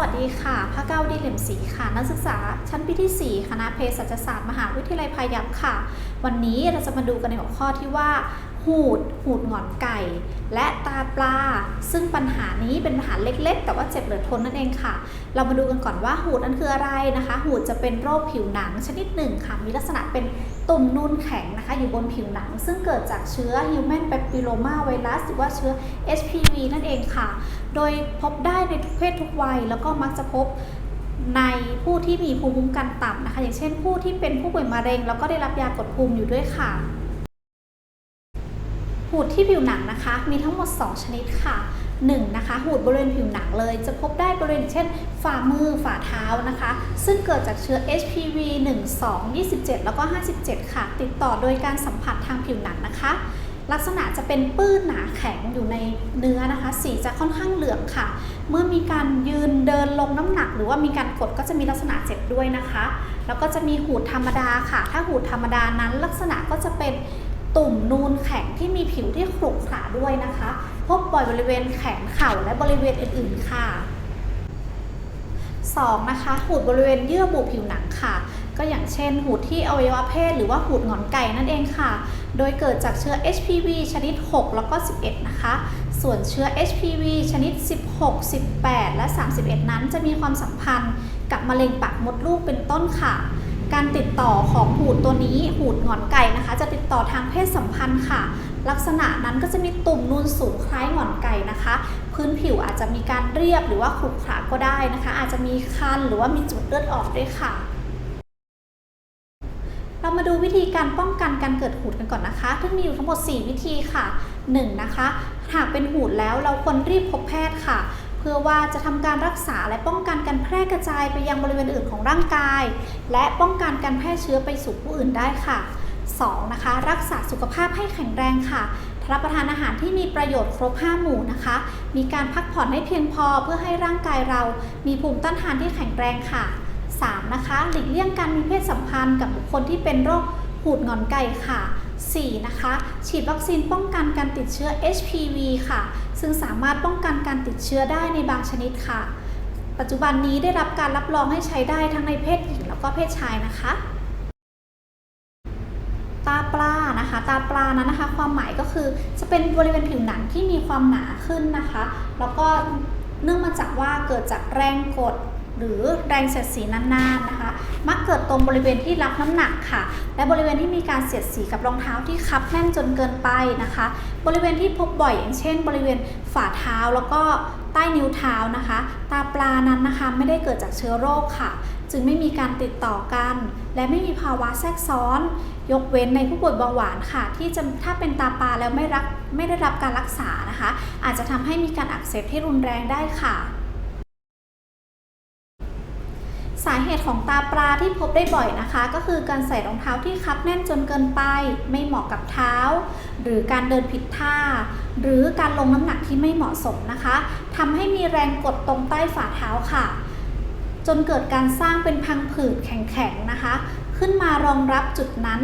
วัสดีค่ะพระเก้าดีเหลี่ยมศรีค่ะ นักศึกษาชั้นปีที่ 4 คณะเภสัชศาสตร์มหาวิทยาลัยพายัพค่ะ วันนี้เราจะมาดูกันในหัวข้อที่ว่า หูด หูดหงอนไก่ และตาปลา ซึ่งปัญหานี้เป็นปัญหาเล็กๆ แต่ว่าเจ็บเหลือทนนั่นเองค่ะ เรามาดูกันก่อนว่าหูดนั้นคืออะไรนะคะ หูดจะเป็นโรคผิวหนังชนิดหนึ่งค่ะ มีลักษณะเป็นตุ่มนูนแข็งนะคะ อยู่บนผิวหนัง ซึ่งเกิดจากเชื้อ Human Papilloma Virus หรือว่าเชื้อ HPV นั่นเองค่ะ โดยพบได้ในทุกเพศทุกวัย แล้วก็มักจะพบในผู้ที่มีภูมิคุ้มกันต่ำนะคะ อย่างเช่นผู้ที่เป็นผู้ป่วยมะเร็ง แล้วก็ได้รับยากดภูมิอยู่ด้วยค่ะ หูดที่ผิวหนังนะคะ มีทั้งหมด 2 ชนิดค่ะ 1. นะคะหูดบริเวณผิวหนังเลย จะพบได้บริเวณเช่น ฝ่ามือฝ่าเท้านะคะ ซึ่งเกิดจากเชื้อ HPV 1 2 27 แล้วก็ 57 ค่ะ ติดต่อโดยการสัมผัสทางผิวหนังนะคะ ลักษณะจะเป็นปื้นหนาแข็งอยู่ในเนื้อนะคะ สีจะค่อนข้างเหลืองค่ะ เมื่อมีการยืนเดินลงน้ำหนัก หรือว่ามีการกดก็จะมีลักษณะเจ็บด้วยนะคะ แล้วก็จะมีหูดธรรมดาค่ะ ถ้าหูดธรรมดานั้นลักษณะก็จะเป็น ตุ่มนูนแข็งที่มีผิวที่ขรุขระด้วยนะคะ พบบ่อยบริเวณแขนเข่าและบริเวณอื่นๆค่ะ 2. นะคะหูดบริเวณเยื่อบุผิวหนังค่ะ ก็อย่างเช่น หูดที่อวัยวะเพศหรือว่าหูดหงอนไก่นั่นเองค่ะ โดยเกิดจากเชื้อ HPV ชนิด 6 แล้วก็ 11 นะคะ ส่วนเชื้อ HPV ชนิด 16 18 และ 31 นั้นจะมีความสัมพันธ์กับมะเร็งปากมดลูกเป็นต้นค่ะ การติดต่อของหูดตัวนี้หูดหงอนไก่นะคะ จะติดต่อทางเพศสัมพันธ์ค่ะ ลักษณะนั้นก็จะมีตุ่มนูนสูงคล้ายหงอนไก่นะคะ พื้นผิวอาจจะมีการเรียบหรือว่าขรุขระก็ได้นะคะ อาจจะมีคันหรือว่ามีจุดเลือดออกด้วยค่ะเรามาดูวิธีการป้องกันการเกิดหูดกันก่อนนะคะซึ่งมีอยู่ทั้งหมด 4 วิธีค่ะ 1. นะคะ หากเป็นหูดแล้วเราควรรีบพบแพทย์ค่ะ พื่อว่าจะทำการรักษาและป้องกันการแพร่กระจายไปยังบริเวณอื่นของร่างกาย และป้องกันการแพร่เชื้อไปสู่ผู้อื่นได้ค่ะ 2. นะคะ รักษาสุขภาพให้แข็งแรงค่ะรับประทานอาหารที่มีประโยชน์ครบ 5 หมู่นะคะ มีการพักผ่อนให้เพียงพอเพื่อให้ร่างกายเรา มีภูมิต้านทานที่แข็งแรงค่ะ 3. นะคะ หลีกเลี่ยงการมีเพศสัมพันธ์กับบุคคลที่เป็นโรคหูดหงอนไก่ค่ะ 4. นะคะ ฉีดวัคซีนป้องกันการติดเชื้อ HPV ค่ะ ซึ่งสามารถป้องกันการติดเชื้อได้ในบางชนิดค่ะ ปัจจุบันนี้ได้รับการรับรองให้ใช้ได้ทั้งในเพศหญิงแล้วก็เพศชายนะคะ ตาปลานะคะ ตาปลานั้นนะคะ ความหมายก็คือจะเป็นบริเวณผิวหนังที่มีความหนาขึ้นนะคะ แล้วก็เนื่องมาจากว่าเกิดจากแรงกด หรือแรงเสียดสีนานๆนะคะ มักเกิดตรงบริเวณที่รับน้ำหนักค่ะ และบริเวณที่มีการเสียดสีกับรองเท้าที่คับแน่นจนเกินไปนะคะ บริเวณที่พบบ่อยอย่างเช่น บริเวณฝ่าเท้าแล้วก็ใต้นิ้วเท้านะคะ ตาปลานั้นนะคะไม่ได้เกิดจากเชื้อโรคค่ะ จึงไม่มีการติดต่อกัน และไม่มีภาวะแทรกซ้อน ยกเว้นในผู้ป่วยเบาหวานค่ะ ที่จะถ้าเป็นตาปลาแล้วไม่รักไม่ได้รับการรักษานะคะ อาจจะทำให้มีการอักเสบที่รุนแรงได้ค่ะ สาเหตุของตาปลาที่พบได้บ่อยนะคะ ก็คือการใส่รองเท้าที่คับแน่นจนเกินไป ไม่เหมาะกับเท้า หรือการเดินผิดท่า หรือการลงน้ำหนักที่ไม่เหมาะสมนะคะ ทำให้มีแรงกดตรงใต้ฝ่าเท้าค่ะ จนเกิดการสร้างเป็นพังผืดแข็งๆนะคะ ขึ้นมารองรับจุดนั้น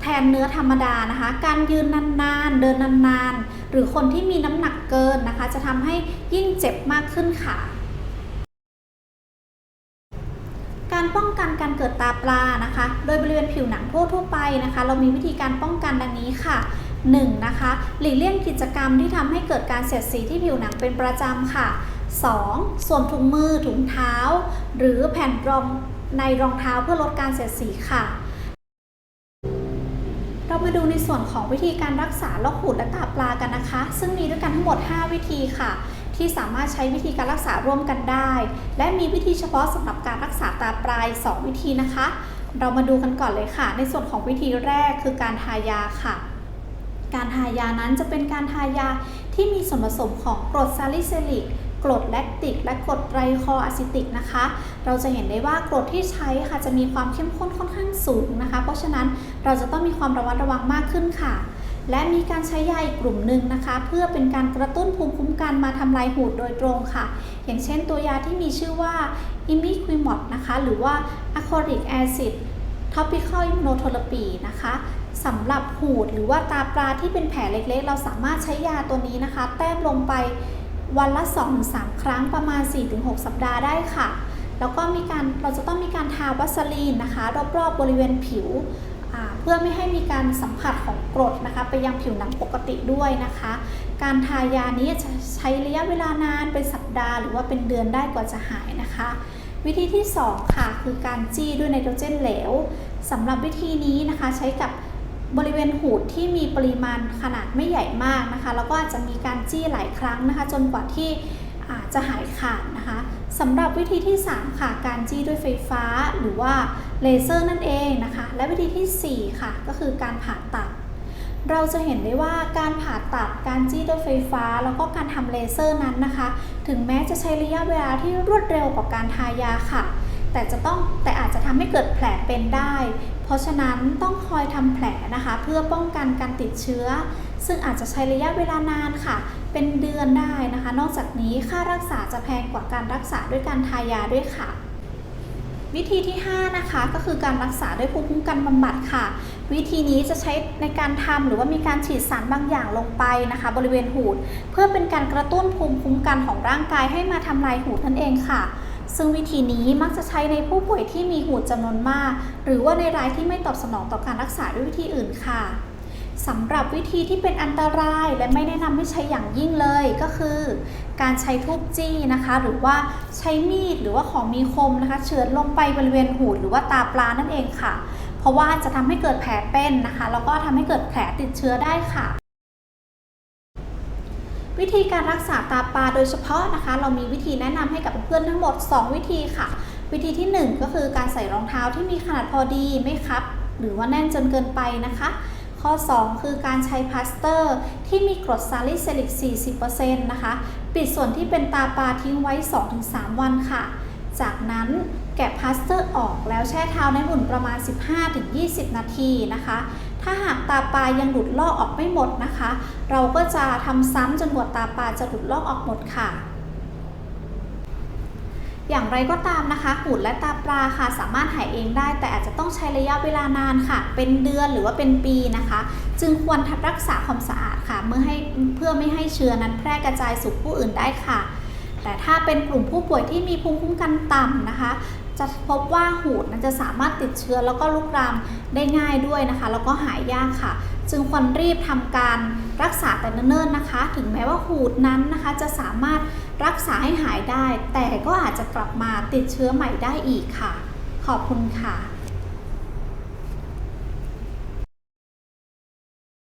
แทนเนื้อธรรมดานะคะ การยืนนานๆ เดินนานๆ หรือคนที่มีน้ำหนักเกินนะคะ จะทำให้ยิ่งเจ็บมากขึ้นค่ะ ป้องกันการเกิดตาปลานะคะ โดยบริเวณผิวหนังทั่วทั่วไปนะคะ เรามีวิธีการป้องกันดังนี้ค่ะ 1. นะคะหลีกเลี่ยงกิจกรรมที่ทำให้เกิดการเสียดสีที่ผิวหนังเป็นประจำค่ะ 2. สวมถุงมือถุงเท้า หรือแผ่นรองในรองเท้าเพื่อลดการเสียดสีค่ะ เรามาดูในส่วนของวิธีการรักษาโรคหูดและตาปลากันนะคะ ซึ่งมีด้วยกันทั้งหมด 5 วิธีค่ะ ที่สามารถใช้วิธีการรักษาร่วมกันได้ และมีวิธีเฉพาะสำหรับการรักษาตาปลาย 2 วิธีนะคะ เรามาดูกันก่อนเลยค่ะ ในส่วนของวิธีแรกคือการทายาค่ะ การทายานั้นจะเป็นการทายาที่มีส่วนผสมของกรดซาลิซิลิกกรดแลคติก และกรดไตรคออะซิติกนะคะ เราจะเห็นได้ว่ากรดที่ใช้ค่ะจะมีความเข้มข้นค่อนข้างสูงนะคะ เพราะฉะนั้นเราจะต้องมีความระมัดระวังมากขึ้นค่ะ และมีการใช้ยาอีกกลุ่มหนึ่งนะคะ เพื่อเป็นการกระตุ้นภูมิคุ้มกันมาทำลายหูดโดยตรงค่ะ อย่างเช่นตัวยาที่มีชื่อว่าอิมิควิมอดนะคะ หรือว่าอะคริกแอซิด topical immunotherapy นะคะสำหรับหูดหรือว่าตาปลาที่เป็นแผลเล็กๆ เราสามารถใช้ยาตัวนี้นะคะ แต้มลงไปวันละ 2-3 ครั้งประมาณ 4-6 สัปดาห์ได้ค่ะ แล้วก็มีการเราจะต้องมีการทาวัสลีนนะคะ รอบๆบริเวณผิว พื่อไม่ให้มีการสัมผัสของกรดนะคะ ไปยังผิวหนังปกติด้วยนะคะ การทายานี้จะใช้ระยะเวลานานเป็นสัปดาห์หรือว่าเป็นเดือนได้กว่าจะหายนะคะ วิธีที่ 2 ค่ะ คือการจี้ด้วยไนโตรเจนเหลวสำหรับวิธีนี้นะคะใช้กับบริเวณหูดที่มีปริมาณขนาดไม่ใหญ่มากนะคะ แล้วก็อาจจะมีการจี้หลายครั้งนะคะ จนกว่าที่ อาจะหายขาดนะคะสำหรับวิธีที่ 3 ค่ะ การจี้ด้วยไฟฟ้าหรือว่าเลเซอร์นั่นเองนะคะ และวิธีทีสี่ 4 ค่ะ ก็คือการผ่าตัด เราจะเห็นได้ว่าการผ่าตัด การจี้ด้วยไฟฟ้า แล้วก็การทำเลเซอร์นั้นนะคะ ถึงแม้จะใช้ระยะเวลาที่รวดเร็วกว่าการทายาค่ะ แต่จะต้องแต่อาจจะทำให้เกิดแผลเป็นได้ เพราะฉะนั้นต้องคอยทำแผลนะคะ เพื่อป้องกันการติดเชื้อ ซึ่งอาจจะใช้ระยะเวลานานค่ะ เป็นเดือนได้นะคะ นอกจากนี้ค่ารักษาจะแพงกว่าการรักษาด้วยการทายาด้วยค่ะวิธีที่ 5 นะคะก็คือการรักษาด้วยภูมิคุ้มกันบำบัดค่ะ วิธีนี้จะใช้ในการทำหรือว่ามีการฉีดสารบางอย่างลงไปนะคะ บริเวณหูด เพื่อเป็นการกระตุ้นภูมิคุ้มกันของร่างกายให้มาทำลายหูดนั่นเองค่ะ ซึ่งวิธีนี้มักจะใช้ในผู้ป่วยที่มีหูดจำนวนมาก หรือว่าในรายที่ไม่ตอบสนองต่อการรักษาด้วยวิธีอื่นค่ะ สำหรับวิธีที่เป็นอันตรายและไม่แนะนำให้ใช้อย่างยิ่งเลยก็คือ การใช้ทูบจี้นะคะ หรือว่าใช้มีดหรือว่าของมีคมนะคะ เฉือนลงไปบริเวณหูดหรือว่าตาปลานั่นเองค่ะ เพราะว่าจะทำให้เกิดแผลเป็นนะคะแล้วก็ทำให้เกิดแผลติดเชื้อได้ค่ะ วิธีการรักษาตาปลาโดยเฉพาะนะคะ เรามีวิธีแนะนำให้กับเพื่อนทั้งหมด 2 วิธีค่ะ วิธีที่ 1 ก็คือการใส่รองเท้าที่มีขนาดพอดีไม่คับหรือว่าแน่นจนเกินไปนะคะ ข้อ 2 คือการใช้พลาสเตอร์ ที่มีกรดซาลิซิลิก 40%นะคะ ปิดส่วนที่เป็นตาปลาทิ้งไว้ 2-3 วันค่ะ จากนั้นแกะพลาสเตอร์ออกแล้วแช่เท้าในอุ่นประมาณ 15-20 นาทีนะคะ ถ้าหากตาปลายังหลุดลอกออกไม่หมดนะคะ เราก็จะทำซ้ำจนกว่าตาปลาจะหลุดลอกออกหมดค่ะ อย่างไรก็ตามนะคะหูดและตาปลาค่ะ สามารถหายเองได้ แต่อาจจะต้องใช้ระยะเวลานานค่ะ เป็นเดือนหรือว่าเป็นปีนะคะ จึงควรทับรักษาความสะอาดค่ะ เมื่อให้เพื่อไม่ให้เชื้อนั้นแพร่กระจายสู่ผู้อื่นได้ค่ะ แต่ถ้าเป็นกลุ่มผู้ป่วยที่มีภูมิคุ้มกันต่ำนะคะ จะพบว่าหูดนั้นจะสามารถติดเชื้อแล้วก็ลุกลามได้ง่ายด้วยนะคะ แล้วก็หายยากค่ะ จึงควรรีบทำการรักษาแต่เนิ่นๆนะคะ ถึงแม้ว่าหูดนั้นนะคะ จะสามารถรักษาให้หายได้ แต่ก็อาจจะกลับมาติดเชื้อใหม่ได้อีกค่ะ ขอบคุณค่ะ